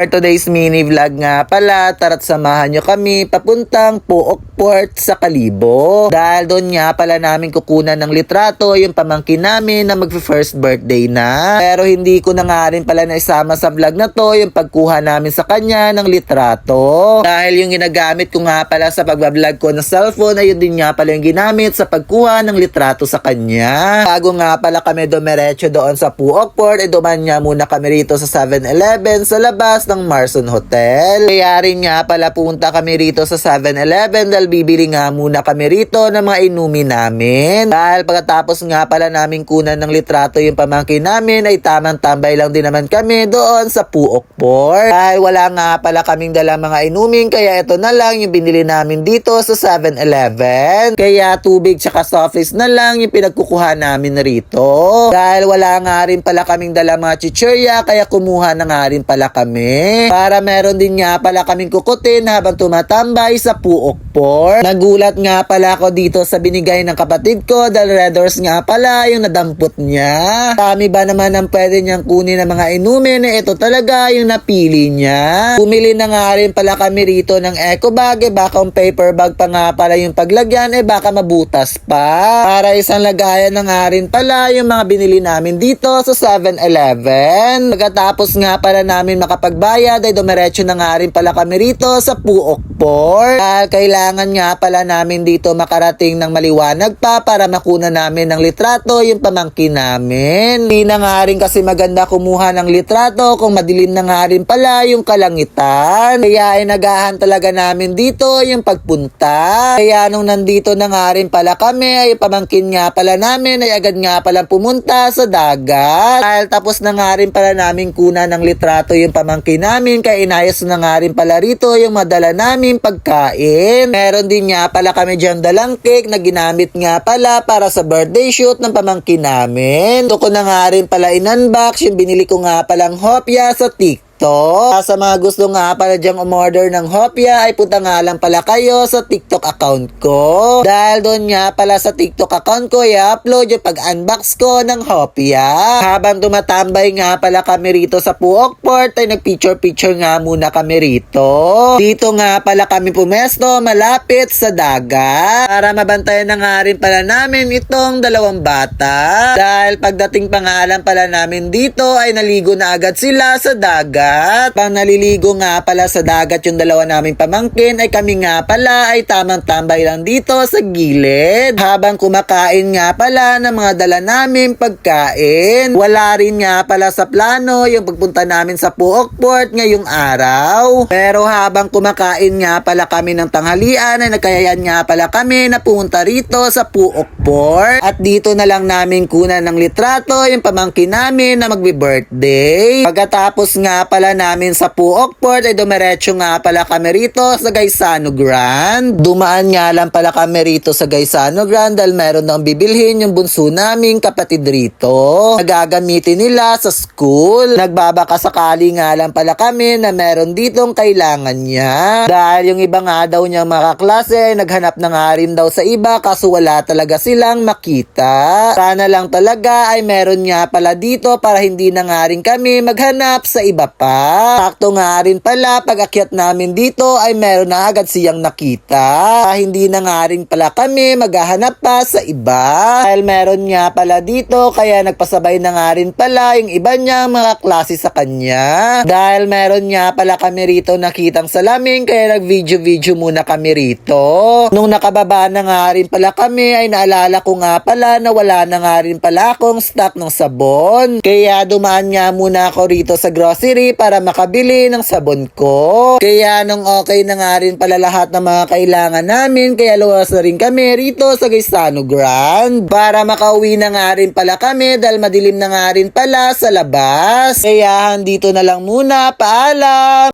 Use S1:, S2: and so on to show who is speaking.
S1: For today's mini vlog nga pala, tara't samahan nyo kami papuntang Puok Port sa Kalibo. Dahil doon nga pala namin kukunan ng litrato yung pamangkin namin na mag-first birthday na. Pero hindi ko na nga rin pala naisama sa vlog na to yung pagkuha namin sa kanya ng litrato. Dahil yung ginagamit ko nga pala sa pagbablog ko ng cellphone ay yun din nga pala yung ginamit sa pagkuha ng litrato sa kanya. Bago nga pala kami dumiretso doon sa Puok Port, eh duman nga muna kami rito sa 7-Eleven sa labas ng Marson Hotel. Kaya rin nga pala punta kami rito sa 7-Eleven dahil bibili nga muna kami rito ng mga inumin namin. Dahil pagkatapos nga pala namin kunan ng litrato yung pamangkin namin ay tamang tambay lang din naman kami doon sa Puok Port. Dahil wala nga pala kaming dala mga inumin kaya ito na lang yung binili namin dito sa 7-Eleven. Kaya tubig tsaka softies na lang yung pinagkukuha namin rito. Dahil wala nga rin pala kaming dala mga chichirya kaya kumuha na nga rin pala kami. Para meron din nga pala kaming kukutin habang tumatambay sa Puok Port. Nagulat nga pala ako dito sa binigay ng kapatid ko dahil red nga pala yung nadampot niya. Kami ba naman ang pwede niyang kunin ng mga inumin eh ito talaga yung napili niya. Bumili na nga rin pala kami rito ng eco bag eh baka ang paper bag pa nga pala yung paglagyan eh baka mabutas pa. Para isang lagayan na nga rin pala yung mga binili namin dito sa 7-Eleven. Pagkatapos nga pala namin makapagbayad ay dumiretso na nga rin pala kami rito sa Puok Port. Dahil kailangan nga pala namin dito makarating ng maliwanag pa para makuna namin ng litrato yung pamangkin namin. Hindi na nga rin kasi maganda kumuha ng litrato kung madilim na nga rin pala yung kalangitan. Kaya ay nagahan talaga namin dito yung pagpunta. Kaya nung nandito na nga rin pala kami ay pamangkin nga pala namin ay agad nga pala pumunta sa dagat. Dahil tapos na nga rin pala namin kuna ng litrato yung pamangkin namin kaya inayos na nga rin pala rito yung madala namin pagkain. Meron din nga pala kami dyan dalang cake na ginamit nga pala para sa birthday shoot ng pamangkin namin. Ito ko na nga rin pala in-unbox yung binili ko nga palang hopya sa TikTok to. Sa mga gusto nga pala dyang umorder ng hopya ay punta nga lang pala kayo sa TikTok account ko. Dahil doon nga pala sa TikTok account ko i-upload yung pag-unbox ko ng hopya. Habang tumatambay nga pala kami rito sa Puok Port ay nag-picture-picture nga muna kami rito. Dito nga pala kami pumesto malapit sa dagat para mabantayan na nga rin pala namin itong dalawang bata. Dahil pagdating pa nga lang pala namin dito ay naligo na agad sila sa dagat. Pang naliligo nga pala sa dagat yung dalawa naming pamangkin ay kami nga pala ay tamang tambay lang dito sa gilid. Habang kumakain nga pala ng mga dala namin pagkain. Wala rin nga pala sa plano yung pagpunta namin sa Puok Port ngayong araw. Pero habang kumakain nga pala kami ng tanghalian ay nagkayayan nga pala kami na pumunta rito sa Puok Port. At dito na lang namin kunan ng litrato yung pamangkin namin na magbe-birthday. Pagkatapos nga pala namin sa Puok Port ay dumiretso nga pala kami rito sa Gaisano Grand. Dumaan nga lang pala kami rito sa Gaisano Grand dahil meron nang bibilhin yung bunso naming kapatid rito. Nagagamitin nila sa school. Nagbabaka sakali nga lang pala kami na meron ditong kailangan niya. Dahil yung iba nga daw niyang mga kaklase ay naghanap na nga rin daw sa iba kaso wala talaga silang makita. Sana lang talaga ay meron nga pala dito para hindi na nga rin kami maghanap sa iba pa. Sakto nga rin pala pag akyat namin dito ay meron na agad siyang nakita. Hindi na nga rin pala kami maghahanap pa sa iba. Dahil meron nga pala dito kaya nagpasabay na nga rin pala yung iba niya mga klase sa kanya. Dahil meron nga pala kami rito nakitang salamin kaya nag-video-video muna kami rito. Nung nakababa na nga rin pala kami ay naalala ko nga pala na wala na nga rin pala akong stock ng sabon. Kaya dumaan nga muna ako rito sa grocery para makabili ng sabon ko. Kaya nung okay na nga rin pala lahat ng mga kailangan namin kaya luwas na rin kami rito sa Gaisano Grand para makauwi na nga rin pala kami dahil madilim na nga rin pala sa labas. Kaya dito na lang muna. Paalam!